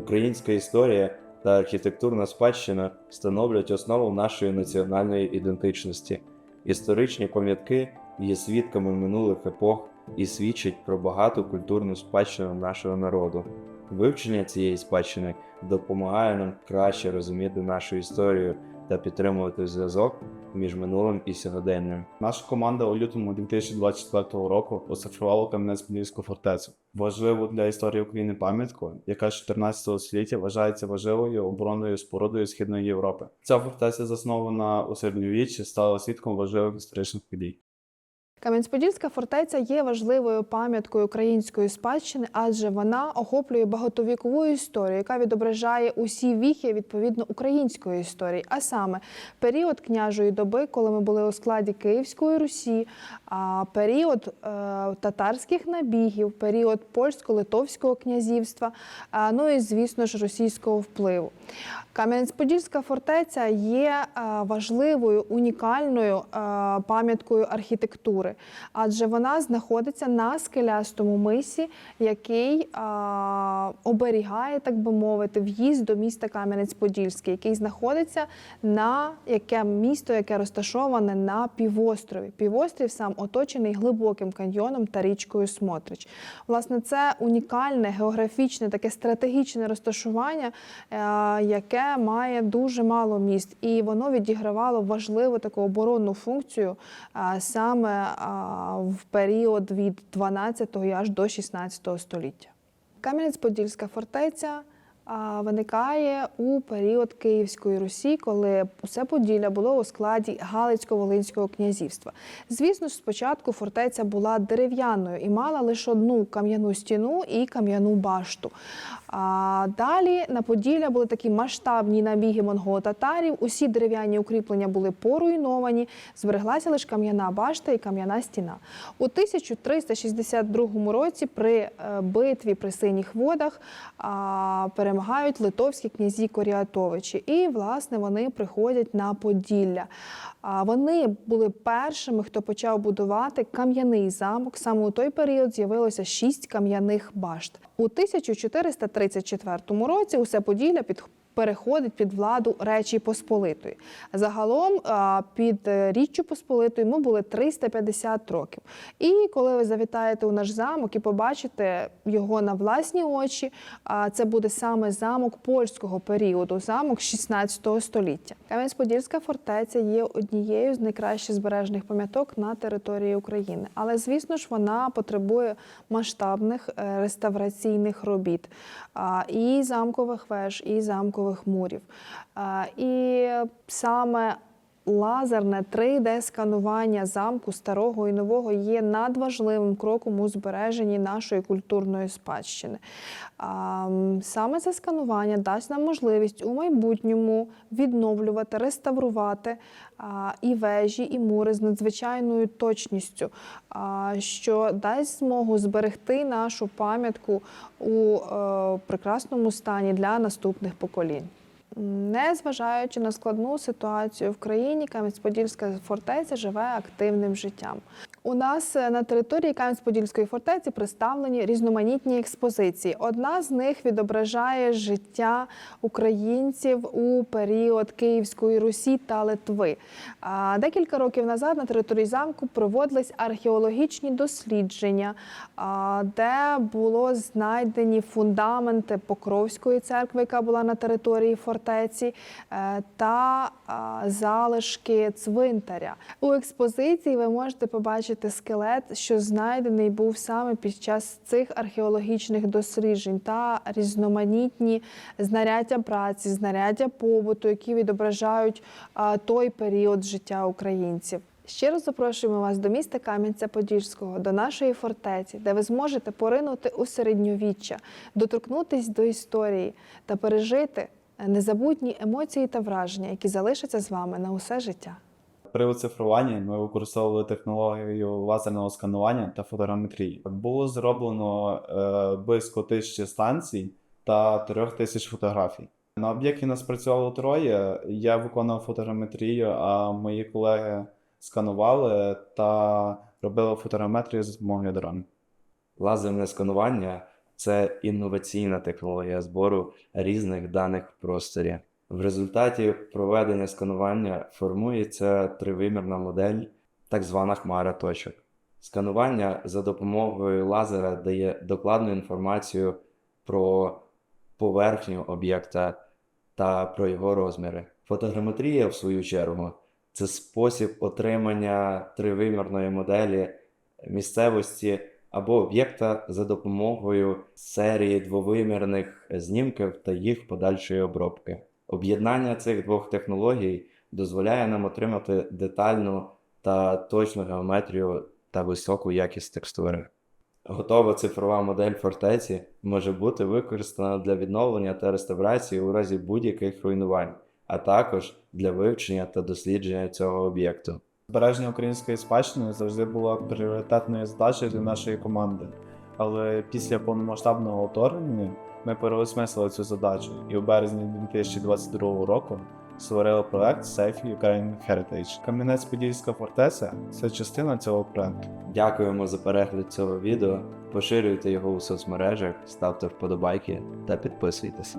Українська історія та архітектурна спадщина становлять основу нашої національної ідентичності. Історичні пам'ятки є свідками минулих епох і свідчать про багату культурну спадщину нашого народу. Вивчення цієї спадщини допомагає нам краще розуміти нашу історію та підтримувати зв'язок між минулим і сьогоденням. Наша команда у лютому 2024 року оцифрувала Кам'янець-Подільську фортецю. Важливу для історії України пам'ятку, яка з 14 століття вважається важливою оборонною спорудою Східної Європи. Ця фортеця, заснована у середньовіччі, стала свідком важливих історичних подій. Кам'янець-Подільська фортеця є важливою пам'яткою української спадщини, адже вона охоплює багатовікову історію, яка відображає усі віхи відповідно української історії, а саме період княжої доби, коли ми були у складі Київської Русі, період е, татарських набігів, період польсько-литовського князівства, ну і звісно ж російського впливу. Кам'янець-Подільська фортеця є е, важливою унікальною е, пам'яткою архітектури, адже вона знаходиться на скелястому мисі, який е, оберігає, так би мовити, в'їзд до міста Кам'янець-Подільський, який знаходиться на яке місто, яке розташоване на півострові. Півострів сам оточений глибоким каньйоном та річкою Смотрич. Власне, це унікальне географічне, таке стратегічне розташування, яке має дуже мало міст, і воно відігравало важливу таку оборонну функцію е, саме е, в період від 12 аж до 16 століття. Кам'янець-Подільська фортеця виникає у період Київської Русі, коли усе Поділля було у складі Галицько-Волинського князівства. Звісно спочатку фортеця була дерев'яною і мала лише одну кам'яну стіну і кам'яну башту. А далі на Поділля були такі масштабні набіги монголо-татарів. Усі дерев'яні укріплення були поруйновані, збереглася лише кам'яна башта і кам'яна стіна. У 1362 році при е, битві при синіх водах а, перемагають литовські князі Коріатовичі, і власне вони приходять на Поділля. А Вони були першими, хто почав будувати кам'яний замок. Саме у той період з'явилося шість кам'яних башт. У 1434 році усе Поділля під переходить під владу Речі Посполитої. Загалом під е, Річчю Посполитою ми були 350 років. І коли ви завітаєте у наш замок і побачите його на власні очі, це буде саме замок польського періоду, замок 16 століття. Кам'янець-Подільська фортеця є однією з найкраще збережених пам'яток на території України. Але, звісно ж, вона потребує масштабних е, реставраційних робіт і замкових веж, і замкових мурів. І саме лазерне 3D-сканування замку старого і нового є надважливим кроком у збереженні нашої культурної спадщини. Саме це сканування дасть нам можливість у майбутньому відновлювати, реставрувати і вежі, і мури з надзвичайною точністю, що дасть змогу зберегти нашу пам'ятку у е, прекрасному стані для наступних поколінь. Незважаючи на складну ситуацію в країні, Кам'янець-Подільська фортеця живе активним життям. У нас е, на території Кам'янець-Подільської фортеці представлені різноманітні експозиції. Одна з них відображає життя українців у період Київської Русі та Литви. Декілька років назад на території замку проводились археологічні дослідження, де було знайдені фундаменти Покровської церкви, яка була на території фортеці, е, та залишки цвинтаря. У експозиції ви можете побачити скелет, що знайдений був саме під час цих археологічних досліджень та різноманітні знаряддя праці, знаряддя побуту, які відображають той період життя українців. Щиро запрошуємо вас до міста Кам'янця-Подільського, до нашої фортеці, де ви зможете поринути у середньовіччя, доторкнутись до історії та пережити незабутні емоції та враження, які залишаться з вами на усе життя. При оцифруванні ми використовували технологію лазерного сканування та фотограметрії. Було зроблено е, близько тисячі станцій та трьох тисяч фотографій. На об'єкті нас працювало троє. Я виконував фотограметрію, а мої колеги сканували та робили фотограметрію за допомогою дрону. Лазерне сканування це інноваційна технологія збору різних даних в просторі. В результаті проведення сканування формується тривимірна модель, так звана хмара точок. Сканування за допомогою лазера дає докладну інформацію про поверхню об'єкта та про його розміри. Фотограметрія, в свою чергу, це спосіб отримання тривимірної моделі місцевості або об'єкта за допомогою серії двовимірних знімків та їх подальшої обробки. Об'єднання цих двох технологій дозволяє нам отримати детальну та точну геометрію та високу якість текстури. Готова цифрова модель фортеці може бути використана для відновлення та реставрації у разі будь-яких руйнувань, а також для вивчення та дослідження цього об'єкту. Збереження української спадщини завжди було пріоритетною задачею для нашої команди. Але після повномасштабного вторгнення ми переосмислили цю задачу і у березні 2022 року створили проект Safe Ukraine Heritage. Кам'янець-Подільська фортеця це частина цього проекту. Дякуємо за перегляд цього відео. Поширюйте його у соцмережах, ставте вподобайки та підписуйтесь.